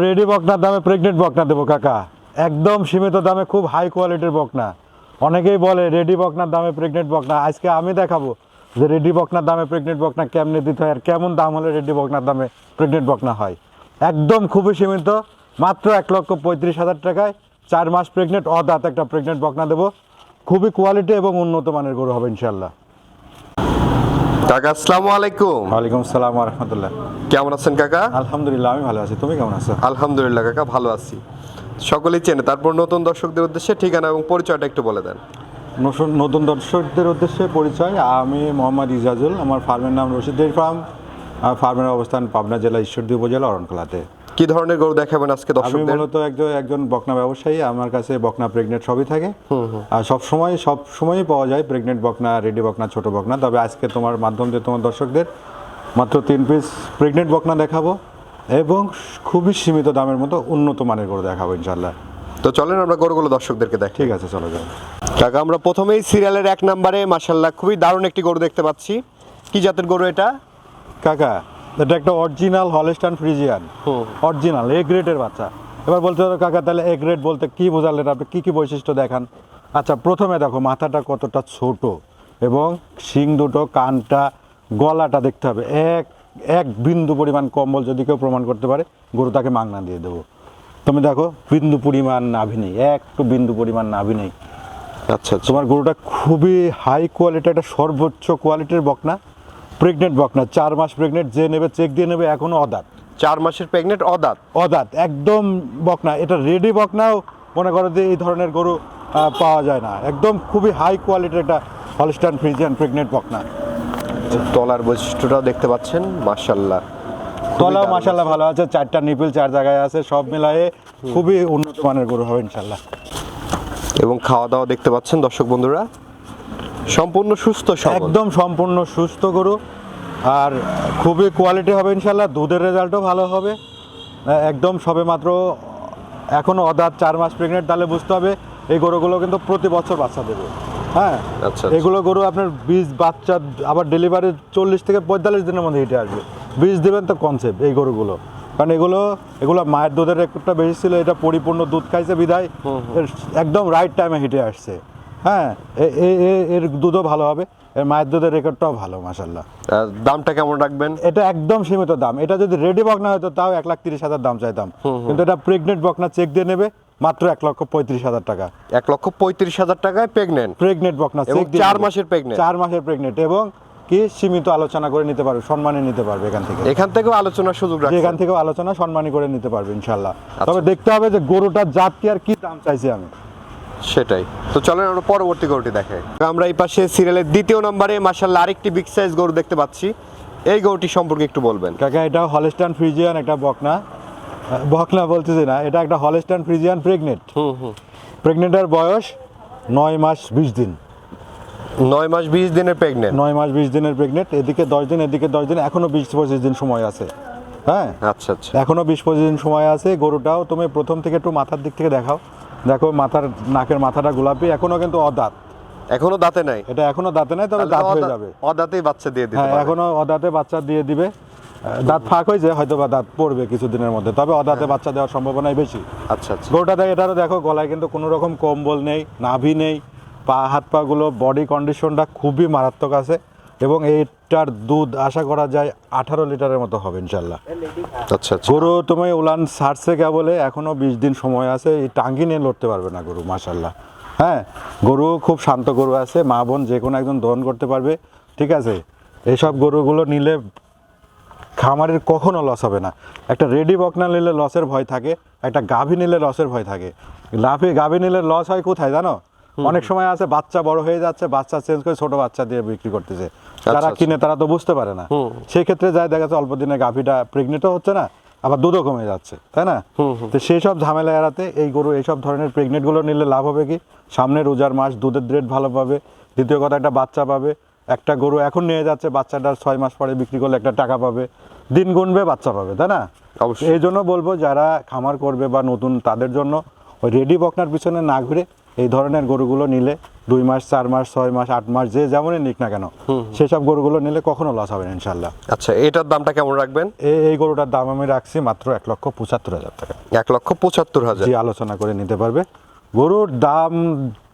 Ready বকনার দামে pregnant বকনা দেবো কাকা। একদম সীমিত দামে খুব হাই কোয়ালিটির বকনা। অনেকেই বলে রেডি বকনার দামে প্রেগনেন্ট বকনা। আজকে আমি দেখাবো যে রেডি বকনার দামে প্রেগনেন্ট বকনা কেমনে দিতে হয় আর কেমন দাম হলে রেডি বকনার দামে প্রেগনেন্ট বকনা হয়। একদম খুবই সীমিত মাত্র এক লক্ষ পঁয়ত্রিশ হাজার টাকায় চার মাস প্রেগনেন্ট অদাত একটা প্রেগনেন্ট বকনা দেবো। খুবই কোয়ালিটি এবং উন্নত মানের গরু হবে ইনশাল্লাহ কাকা আসসালামু আলাইকুম। ওয়ালাইকুম সালাম রহমতুল্লাহ। কেমন আছেন কাকা? আলহামদুলিল্লাহ আমি ভালো আছি। তুমি কেমন আছো? আলহামদুলিল্লাহ কাকা ভালো আছি। সকলেই চেনে। তারপর নতুন দর্শকদের উদ্দেশ্যে ঠিকানা এবং পরিচয়টা একটু বলে দেন। নতুন- নতুন দর্শকদের উদ্দেশ্যে পরিচয় আমি মোহাম্মদ ইজাজুল। আমার ফার্মের নাম রশিদ ডেয়ারি ফার্ম আর ফার্মের অবস্থান পাবনা জেলা ঈশ্বরদী উপজেলা অরণকলাতে কি ধরনের গরু দেখাবেন আজকে আমি দর্শকদের? মূলত একজন একজন বকনা ব্যবসায়ী। আমার কাছে বকনা প্রেগনেন্ট সবই থাকে। আর সব সময় সব সময়ই পাওয়া যায় প্রেগনেন্ট বকনা রেডি বকনা ছোট বকনা। তবে আজকে তোমার মাধ্যম দিয়ে তোমার দর্শকদের মাত্র তিন পিস প্রেগনেন্ট বকনা দেখাবো এবং খুবই সীমিত দামের মতো উন্নত মানের করে দেখাবো ইনশাল্লাহ তো চলেন আমরা গরুগুলো দর্শকদেরকে দেখ ঠিক আছে চলো যাও কাকা আমরা প্রথমেই সিরিয়ালের এক নম্বরে মাসাল্লাহ খুবই দারুণ একটি গরু দেখতে পাচ্ছি। কি জাতের গরু এটা? কাকা এটা একটা original Holstein Friesian. Original A গ্রেডের বাচ্চা। এবার বলতে হবে কাকা তাহলে এ গ্রেড বলতে কি বোঝালেন? আপনি কি কি বৈশিষ্ট্য দেখান? আচ্ছা প্রথমে দেখো মাথাটা কতটা ছোট এবং শিং দুটো কানটা গলাটা দেখতে হবে। এক এক বিন্দু পরিমাণ কম্বল যদি কেউ প্রমাণ করতে পারে গরু তাকে মাংনা দিয়ে দেবো। তুমি দেখো বিন্দু পরিমাণ নাভি নেই একটু বিন্দু পরিমাণ নাভি নেই। আচ্ছা আচ্ছা। তোমার গরুটা খুবই হাই কোয়ালিটি একটা সর্বোচ্চ কোয়ালিটির বকনা প্রেগনেন্ট বকনা। চার মাস প্রেগনেন্ট যে নেবে চেক দিয়ে নেবে এখনও অদাত। চার মাসের প্রেগনেন্ট অদাত? অদাত একদম বকনা। এটা রেডি বকনাও মনে করো যে এই ধরনের গরু পাওয়া যায় না। একদম খুবই হাই কোয়ালিটির একটা হলস্টান ফ্রিজিয়ান প্রেগনেন্ট বকনা। তলার বৈশিষ্ট্যটাও দেখতে পাচ্ছেন মাসাল্লাহ তলাও মাসাল্লাহ ভালো আছে চারটা নিপিল চার জায়গায় আছে সব মিলায়ে খুবই উন্নত মানের গরু হবে ইনশাল্লাহ এবং খাওয়া দাওয়া দেখতে পাচ্ছেন দর্শক বন্ধুরা। সম্পূর্ণ সুস্থ একদম সম্পূর্ণ সুস্থ গরু আর খুবই কোয়ালিটি হবে ইনশাল্লাহ দুধের রেজাল্টও ভালো হবে। একদম সবে মাত্র এখনও অদাত চার মাস প্রেগনেন্ট তাহলে বুঝতে হবে এই গরুগুলো কিন্তু প্রতি বছর বাচ্চা দেবে। হ্যাঁ আচ্ছা, আচ্ছা। এগুলো গরু আপনার বীজ বাচ্চা আবার ডেলিভারি চল্লিশ থেকে পঁয়তাল্লিশ দিনের মধ্যে হিটে আসবে। বীজ দেবেন তো কনসেপ্ট এই গরুগুলো। কারণ এগুলো এগুলো মায়ের দুধের রেকর্ডটা বেশি ছিল এটা পরিপূর্ণ দুধ খাইছে বিদায় এর একদম রাইট টাইমে হিটে আসছে। হ্যাঁ এর দুধও ভালো হবে এর মায়ের দুধের রেকর্ডটাও ভালো মাসাল্লাহ দামটা কেমন রাখবেন? এটা একদম সীমিত দাম। এটা যদি রেডি বকনা হতো তাও এক লাখ তিরিশ হাজার দাম চাইতাম। কিন্তু এটা প্রেগনেন্ট বকনা চেক দিয়ে নেবে। মাত্র এক লক্ষ পঁয়ত্রিশ হাজার টাকা। এক লক্ষ পঁয়ত্রিশ হাজার টাকায় প্রেগনেন্ট প্রেগনেন্ট বকনা এবং চার মাসের pregnant? চার মাসের প্রেগনেন্ট এবং কি সীমিত আলোচনা করে নিতে পারবে সম্মানে নিতে পারবে এখান থেকে। এখান থেকেও আলোচনার সুযোগ যে এখান থেকেও আলোচনা সম্মানী করে নিতে পারবে ইনশাল্লাহ আচ্ছা। তবে দেখতে হবে যে গরুটার জাত কি আর কি দাম চাইছি আমি। সেটাই। তো চলেন আমরা পরবর্তী গরুটি দেখাই। আমরা এই পাশে সিরিয়ালের দ্বিতীয় নম্বরে মাসাল্লাহ আরেকটি বিগ সাইজ গরু দেখতে পাচ্ছি। এই গরুটি সম্পর্কে একটু বলবেন। কাকা এটা হলস্টান ফ্রিজিয়ান একটা বকনা বকনা বলতেছি না এটা একটা হলস্টান ফ্রিজিয়ান প্রেগনেন্ট হুম হুম। প্রেগনেন্টের বয়স নয় মাস বিশ দিন। নয় মাস বিশ দিনের প্রেগনেন্ট নয় মাস বিশ দিনের প্রেগনেন্ট এদিকে দশ দিন এদিকে দশ দিন এখনও বিশ পঁচিশ দিন সময় আছে। হ্যাঁ? আচ্ছা আচ্ছা। এখনও বিশ পঁচিশ দিন সময় আছে গরুটাও তুমি প্রথম থেকে একটু মাথার দিক থেকে দেখাও। দেখো মাথার নাকের মাথাটা গোলাপি এখনও কিন্তু অদাঁত। এখনও দাঁতে নাই? এটা এখনও দাঁতে নাই তবে দাঁত হয়ে যাবে। অদাঁতেই বাচ্চা দিয়ে দিতে হ্যাঁ। এখনও অদাঁতে বাচ্চা দিয়ে দিবে। দাঁত ফাঁক হয়েছে হয়তো বা দাঁত পড়বে কিছুদিনের মধ্যে। তবে অদাঁতে বাচ্চা দেওয়ার সম্ভাবনাই বেশি। আচ্ছা আচ্ছা। গরুটা দেখ এটারও দেখো গলায় কিন্তু কোনো রকম কম্বল নেই নাভি নেই পা হাত পাগুলো বডি কন্ডিশনটা খুবই মারাত্মক আছে এবং এইটার দুধ আশা করা যায় আঠারো লিটারের মতো হবে ইনশাল্লাহ আচ্ছা আচ্ছা। গরু তুমি উলান সারছে কেবলে এখনও বিশ দিন সময় আছে এই টাঙ্গি নিয়ে লড়তে পারবে না গরু মাশাল্লাহ হ্যাঁ গরু খুব শান্ত গরু আছে মা বোন যে কোনো একজন দহন করতে পারবে ঠিক আছে? এইসব গরুগুলো নিলে খামারের কখনো লস হবে না। একটা রেডি বকনা নিলে লসের ভয় থাকে একটা গাভী নিলে লসের ভয় থাকে। লাভে গাভী নিলে লস হয় কোথায় জানো? অনেক সময় আছে বাচ্চা বড় হয়ে যাচ্ছে বাচ্চা চেঞ্জ করে ছোট বাচ্চা দিয়ে বিক্রি করতেছে। যারা আচ্ছা। কিনে তারা তো বুঝতে পারে না। সেই ক্ষেত্রে যায় দেখা যাচ্ছে অল্প দিনে গাভীটা প্রেগনেন্টও হচ্ছে না আবার দুধও কমে যাচ্ছে তাই না? তো সেই সব ঝামেলা এড়াতে এই গরু এইসব ধরনের প্রেগনেন্টগুলো নিলে লাভ হবে কি? সামনে রোজার মাস দুধের রেট ভালো পাবে। দ্বিতীয় কথা একটা বাচ্চা পাবে। একটা গরু এখন নিয়ে যাচ্ছে বাচ্চাটার ছয় মাস পরে বিক্রি করলে একটা টাকা পাবে। দিন গুনবে বাচ্চা পাবে তাই না? অবশ্যই। এই জন্য বলব যারা খামার করবে বা নতুন তাদের জন্য ওই রেডি বকনার পিছনে না ঘুরে এই ধরনের গরুগুলো নিলে দুই মাস চার মাস ছয় মাস আট মাস যে যেমনই নিক না কেন সেসব গরুগুলো নিলে কখনো লস হবে না ইনশাল্লাহ আচ্ছা এটার দামটা কেমন রাখবেন? এই গরুটার দাম আমি রাখছি মাত্র এক লক্ষ পঁচাত্তর হাজার টাকা। এক লক্ষ পঁচাত্তর হাজার। আলোচনা করে নিতে পারবে। গরুর দাম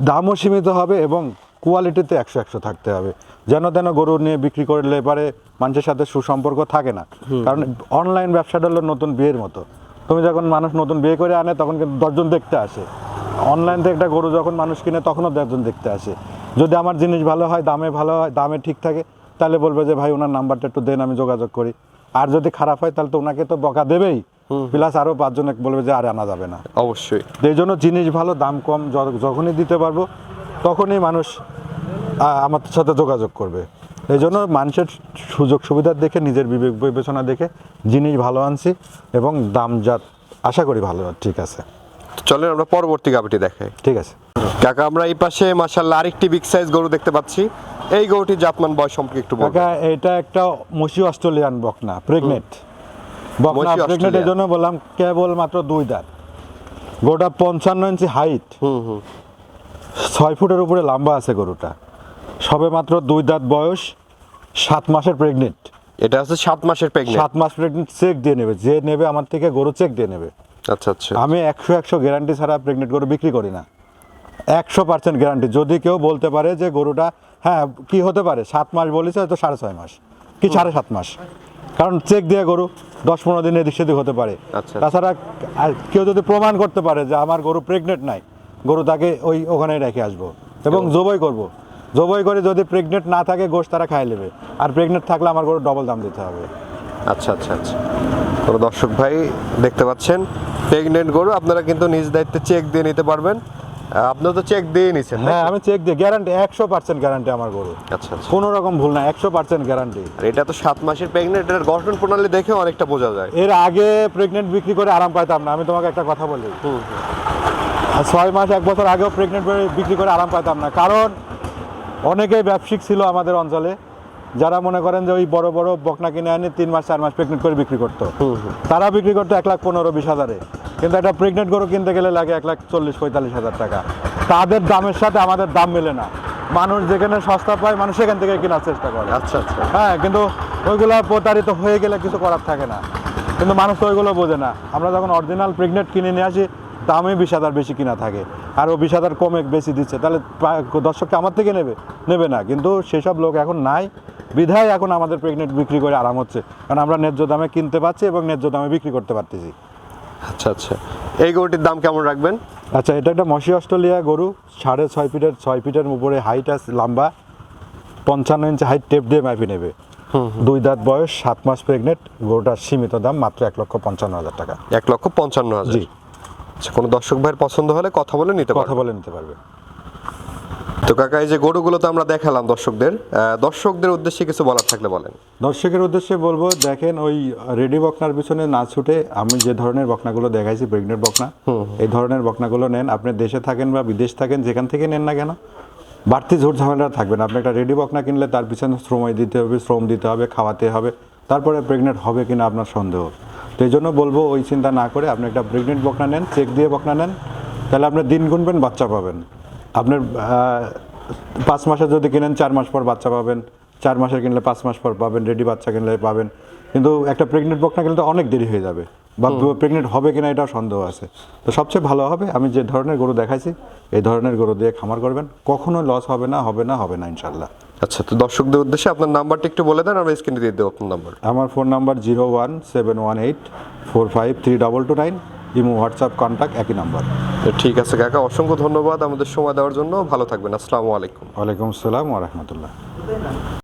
দামও সীমিত হবে এবং কোয়ালিটিতে একশো একশো থাকতে হবে। যেন তেন গরু নিয়ে বিক্রি করলে পারে মানুষের সাথে সুসম্পর্ক থাকে না। কারণ অনলাইন ব্যবসাটা হলো নতুন বিয়ের মতো। তুমি যখন মানুষ নতুন বিয়ে করে আনে তখন কিন্তু দশজন দেখতে আসে। অনলাইন থেকে একটা গরু যখন মানুষ কিনে তখনও দশজন দেখতে আসে। যদি আমার জিনিস ভালো হয় দামে ভালো হয় দামে ঠিক থাকে তাহলে বলবে যে ভাই ওনার নাম্বারটা একটু দেন আমি যোগাযোগ করি। আর যদি খারাপ হয় তাহলে তো ওনাকে তো বকা দেবেই। প্লাস আরও পাঁচজনে বলবে যে আর আনা যাবে না। অবশ্যই। এই জন্য জিনিস ভালো দাম কম যখনই দিতে পারব তখনই মানুষ আমার সাথে যোগাযোগ করবে। এই জন্য মানুষের সুযোগ সুবিধা দেখে নিজের বিবেক বিবেচনা দেখে জিনিস ভালো আনছি এবং দাম যা আশা করি ভালো ঠিক আছে। চলেন আমরা পরবর্তী গাবিটি দেখাই। ঠিক আছে। কাকা আমরা এই পাশে মাশাল্লাহ আরেকটি বিগ সাইজ গরু দেখতে পাচ্ছি। এই গরুটি জাতমান বয়স সম্পর্কে একটু কাকা এটা একটা মসি অস্ট্রেলিয়ান বকনা প্রেগনেন্ট বকনা মসি প্রেগনেন্ট এই জন্য বললাম কেবল মাত্র দুই দাঁত। গোটা পঞ্চান্ন ইঞ্চি হাইট হুম হুম। ছয় ফুটের উপরে লম্বা আছে গরুটা। সবে মাত্র দুই দাঁত বয়স সাত মাসের প্রেগনেন্ট এটা হচ্ছে সাত মাসের প্রেগনেন্ট সাত মাস প্রেগনেন্ট চেক দিয়ে নেবে। যে নেবে আমার থেকে গরু চেক দিয়ে নেবে। আচ্ছা আচ্ছা। আমি একশো একশো গ্যারান্টি ছাড়া প্রেগনেন্ট গরু বিক্রি করি না। একশো পার্সেন্ট গ্যারান্টি যদি কেউ বলতে পারে যে গরুটা হ্যাঁ কি হতে পারে? সাত মাস বলেছে হয়তো সাড়ে ছয় মাস। কি সাড়ে সাত মাস? কারণ চেক দিয়ে গরু দশ পনেরো দিন এদিক সেদিক হতে পারে। আচ্ছা। তাছাড়া আর কেউ যদি প্রমাণ করতে পারে যে আমার গরু প্রেগনেন্ট নাই গরু তাকে ওই ওখানে রেখে আসব এবং জবই করব। জবই করে যদি প্রেগনেন্ট না থাকে গোশ তারা খাই নেবে। আর প্রেগনেন্ট থাকলে আমার গরু ডবল দাম দিতে হবে। আচ্ছা আচ্ছা আচ্ছা। তো দর্শক ভাই দেখতে পাচ্ছেন প্রেগনেন্ট গরু আপনারা কিন্তু নিজ দায়িত্বে চেক দিয়ে নিতে পারবেন। আহ, আপনারা তো চেক দিয়ে নিছেন হ্যাঁ আমি চেক দিই গ্যারান্টি একশো পার্সেন্ট গ্যারান্টি আমার গরু। আচ্ছা আচ্ছা। কোনো রকম ভুল না একশো পার্সেন্ট গ্যারান্টি আর এটা তো সাত মাসের প্রেগনেন্ট এটার গঠন প্রণালী দেখে অনেকটা বোঝা যায়। এর আগে প্রেগনেন্ট বিক্রি করে আরাম পাইতাম না আমি তোমাকে একটা কথা বলি। ছয় মাস এক বছর আগেও প্রেগনেন্ট বিক্রি করে আরাম পাইতাম না কারণ অনেকেই ব্যবসায়িক ছিল আমাদের অঞ্চলে। যারা মনে করেন যে ওই বড় বড় বকনা কিনে আনি তিন মাস চার মাস প্রেগনেন্ট করে বিক্রি করতো। তারা বিক্রি করতো এক লাখ পনেরো বিশ হাজারে। কিন্তু একটা প্রেগনেন্ট গরু কিনতে গেলে লাগে এক লাখ চল্লিশ পঁয়তাল্লিশ হাজার টাকা। তাদের দামের সাথে আমাদের দাম মেলে না। মানুষ যেখানে সস্তা পায় মানুষ সেখান থেকে কেনার চেষ্টা করে। আচ্ছা আচ্ছা। হ্যাঁ কিন্তু ওইগুলো প্রতারিত হয়ে গেলে কিছু করার থাকে না। কিন্তু মানুষ তো ওইগুলো বোঝে না। আমরা যখন অরিজিনাল প্রেগনেন্ট কিনে নিয়ে আসি দামে বিশ হাজার বেশি কিনা থাকে। আর ও বিশ হাজার কমে বেশি দিচ্ছে। তাহলে দর্শককে আমার থেকে নেবে নেবে না। কিন্তু সেসব লোক এখন নাই। বিধায় এখন আমাদের প্রেগনেন্ট বিক্রি করে আরাম হচ্ছে। কারণ আমরা ন্যায্য দামে কিনতে পারছি এবং ন্যায্য দামে বিক্রি করতে পারতেছি। আচ্ছা আচ্ছা। এই গরুটির দাম কেমন রাখবেন? আচ্ছা এটা একটা মসি অস্ট্রেলিয়া গরু। সাড়ে ছয় ফিটের ছয় ফিটের উপরে হাইট আছে লম্বা। পঞ্চান্ন ইঞ্চি হাইট টেপ দিয়ে মাপি নেবে। দুই দাঁত বয়স সাত মাস প্রেগনেন্ট গরুটার সীমিত দাম মাত্র এক লক্ষ পঞ্চান্ন হাজার টাকা। এক লক্ষ পঞ্চান্ন হাজার। জি। আচ্ছা কোনো দর্শক ভাইয়ের পছন্দ হলে কথা বলে নিতে কথা বলে নিতে পারবে। তো কাকা এই যে গরুগুলো তো আমরা দেখালাম দর্শকদের দর্শকদের উদ্দেশ্যে কিছু বলার থাকলে বলেন। দর্শকের উদ্দেশ্যে বলব দেখেন ওই রেডি বকনার পিছনে না ছুটে আমি যে ধরনের বকনাগুলো দেখাইছি প্রেগনেন্ট বকনা এই ধরনের বকনাগুলো নেন। আপনি দেশে থাকেন বা বিদেশ থাকেন যেখান থেকে নেন না কেন বাড়তি ঝোট ঝামেলা থাকবে না। আপনি একটা রেডি বকনা কিনলে তার পিছনে শ্রমই দিতে হবে শ্রম দিতে হবে খাওয়াতে হবে তারপরে প্রেগনেন্ট হবে কিনা আপনার সন্দেহ। তো এই জন্য বলব, ওই চিন্তা না করে আপনি একটা প্রেগনেন্ট বকনা নেন, চেক দিয়ে বকনা নেন, তাহলে আপনি দিন গুনবেন, বাচ্চা পাবেন। আপনার পাঁচ মাসে যদি কিনেন, চার মাস পর বাচ্চা পাবেন, চার মাসের কিনলে পাঁচ মাস পর পাবেন রেডি বাচ্চা কিনলে পাবেন। কিন্তু একটা প্রেগনেন্ট বকনা গেলে তো অনেক দেরি হয়ে যাবে। বা প্রেগনেন্ট হবে কিনা এটা সন্দেহ আছে। তো সবচেয়ে ভালো হবে আমি যে ধরনের গরু দেখাইছি এই ধরনের গরু দিয়ে খামার করবেন। কখনো লস হবে না হবে না হবে না ইনশাল্লাহ আচ্ছা তো দর্শকদের উদ্দেশ্যে আপনার নাম্বারটা একটু বলে দেন আমরা স্ক্রিনে দিয়ে দেবো আপনার নাম্বার। আমার phone number zero one seven one eight four five three double two nine imo WhatsApp contact একই নাম্বার তো ঠিক আছে কাকা অসংখ্য ধন্যবাদ আমাদের সময় দেওয়ার জন্য। ভালো থাকবেন আসসালামু আলাইকুম। ওয়ালাইকুম আসসালাম ওরহমতুল্লাহ